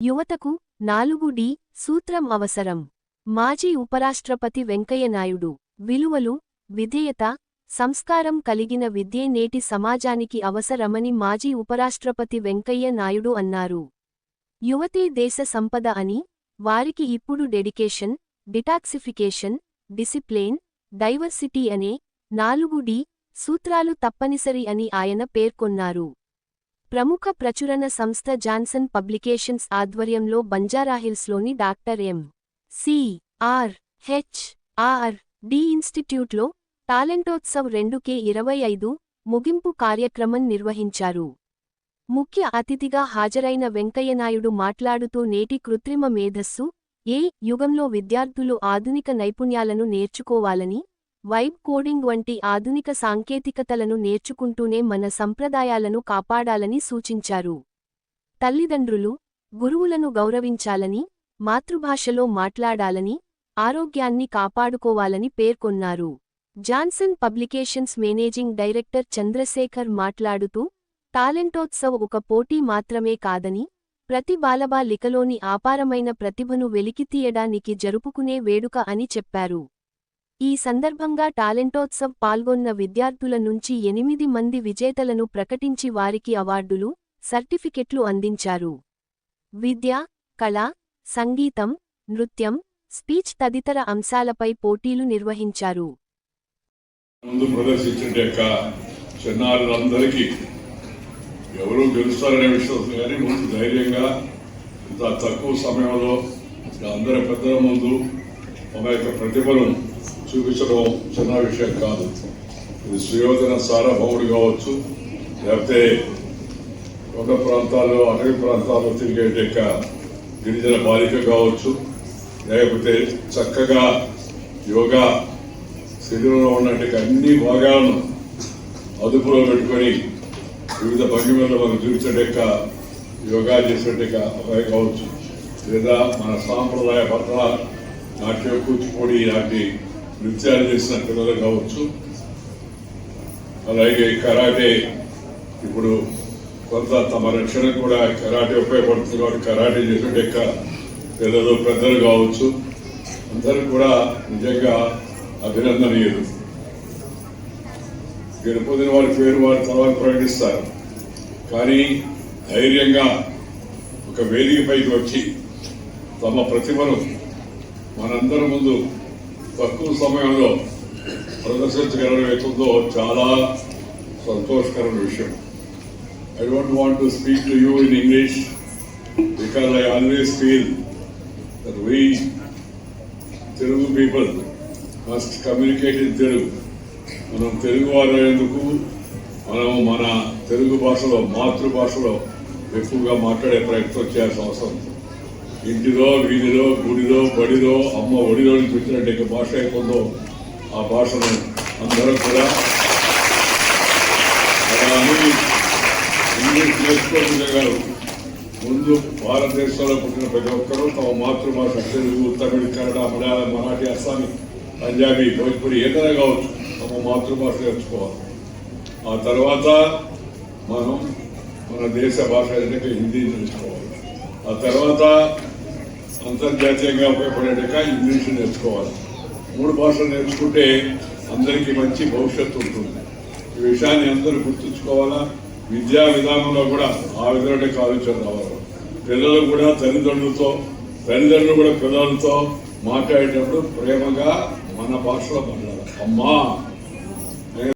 యువతకు నాలుగు డి సూత్రం అవసరం. మాజీ ఉపరాష్ట్రపతి వెంకయ్యనాయుడు విలువలు విధేయత సంస్కారం కలిగిన విద్యే నేటి సమాజానికి అవసరమని మాజీ ఉపరాష్ట్రపతి వెంకయ్య నాయుడు అన్నారు. యువతే దేశ సంపద అని వారికి ఇప్పుడు డెడికేషన్ డిటాక్సిఫికేషన్ డిసిప్లేన్ డైవర్సిటీ అనే నాలుగు డి సూత్రాలు తప్పనిసరి అని ఆయన పేర్కొన్నారు. ప్రముఖ ప్రచురణ సంస్థ జాన్సన్ పబ్లికేషన్స్ ఆధ్వర్యంలో బంజారాహిల్స్లోని doctor M. C. R. H. R. D. ఇన్స్టిట్యూట్లో టాలెంటోత్సవ్ రెండు కే ఇరవై ఐదు ముగింపు కార్యక్రమం నిర్వహించారు. ముఖ్య అతిథిగా హాజరైన వెంకయ్యనాయుడు మాట్లాడుతూ నేటి కృత్రిమ మేధస్సు ఏ యుగంలో విద్యార్థులు ఆధునిక నైపుణ్యాలను నేర్చుకోవాలని వైబ్ కోడింగ్ వంటి ఆధునిక సాంకేతికతలను నేర్చుకుంటూనే మన సంప్రదాయాలను కాపాడాలని సూచించారు. తల్లిదండ్రులు గురువులను గౌరవించాలని మాతృభాషలో మాట్లాడాలని ఆరోగ్యాన్ని కాపాడుకోవాలని పేర్కొన్నారు. Johnson publications managing director Chandrashekar మాట్లాడుతూ టాలెంటోత్సవ్ ఒక పోటీ మాత్రమే కాదని ప్రతి బాలబాలికలోని ఆపారమైన ప్రతిభను వెలికితీయడానికి జరుపుకునే వేడుక అని చెప్పారు. ఈ సందర్భంగా టాలెంటోత్సవ్ పాల్గొన్న విద్యార్థుల నుంచి ఎనిమిది మంది విజేతలను ప్రకటించి వారికి అవార్డులు సర్టిఫికెట్లు అందించారు. విద్య కళ సంగీతం నృత్యం స్పీచ్ తదితర అంశాలపై పోటీలు నిర్వహించారు. ముందు ప్రదర్శించిన యొక్క చిన్నారులందరికీ ఎవరు గెలుస్తారనే విషయం కానీ ముందు ధైర్యంగా ఇంత తక్కువ సమయంలో అందరి పెద్దల ముందు ఒక యొక్క ప్రతిభను చూపించడం చిన్న విషయం కాదు. ఇది సుయోధన సార్వభౌముడు కావచ్చు లేకపోతే కొండ ప్రాంతాల్లో అటవీ ప్రాంతాల్లో తిరిగే యొక్క గిరిజన బాలిక కావచ్చు లేకపోతే చక్కగా యోగా శరీరంలో ఉన్నట్టు అన్ని భాగాలను అదుపులో పెట్టుకొని వివిధ భంగిమల్లో మనం చూపించే యోగా చేసేట అబ్బాయి కావచ్చు. లేదా మన సాంప్రదాయ పట్ల నాట్య కూచిపూడి ఇలాంటి నృత్యాలు చేసిన పిల్లలు కావచ్చు. అలాగే కరాటే ఇప్పుడు కొంత తమ రక్షణకు కూడా కరాటే ఉపయోగపడుతుంది కాబట్టి కరాటే చేసే యొక్క పిల్లలు పెద్దలు కావచ్చు. అందరూ కూడా నిజంగా అభినందనీయులు. గెలుపొందిన వారి పేరు వారి తర్వాత ప్రకటిస్తారు. కానీ ధైర్యంగా ఒక వేదికపైకి వచ్చి తమ ప్రతిభను మనందరి ముందు తక్కువ సమయంలో ప్రదర్శించగలమవుతుందో చాలా సంతోషకరమైన విషయం. I don't want to speak to you in English because I always feel that we Telugu people must communicate in Telugu మనం తెలుగు వారేందుకు మనం మన తెలుగు భాషలో మాతృభాషలో ఎక్కువగా మాట్లాడే ప్రయత్నం చేయాల్సిన అవసరం ఇంటిలో వీధిలో గుడిలో బడిలో అమ్మ ఒడిలో నుంచి వచ్చినట్టు భాష అయిపోతుందో ఆ భాషను అందరం కూడా ఇంగ్లీష్ అని గారు ముందు భారతదేశంలో పుట్టిన ప్రతి ఒక్కరూ తమ మాతృభాష తెలుగు తమిళ కన్నడ మలయాళం మరాఠీ అస్సామీ పంజాబీ భోజ్పురి ఏదైనా కావచ్చు తమ మాతృభాష నేర్చుకోవాలి. ఆ తర్వాత మనం మన దేశ భాష ఏంటంటే హిందీ నేర్చుకోవాలి. ఆ తర్వాత అంతర్జాతీయంగా ఉపయోగపడేట్టుగా ఇంగ్లీష్ నేర్చుకోవాలి. మూడు భాషలు నేర్చుకుంటే అందరికీ మంచి భవిష్యత్తు ఉంటుంది. ఈ విషయాన్ని అందరూ గుర్తుంచుకోవాలా? విద్యా విధానంలో కూడా ఆ విధంగా ఆలోచన రావాలి. పిల్లలు కూడా తల్లిదండ్రులతో తల్లిదండ్రులు కూడా పిల్లలతో మాట్లాడేటప్పుడు ప్రేమగా మన భాషలో మాట్లాడాలి. అమ్మా!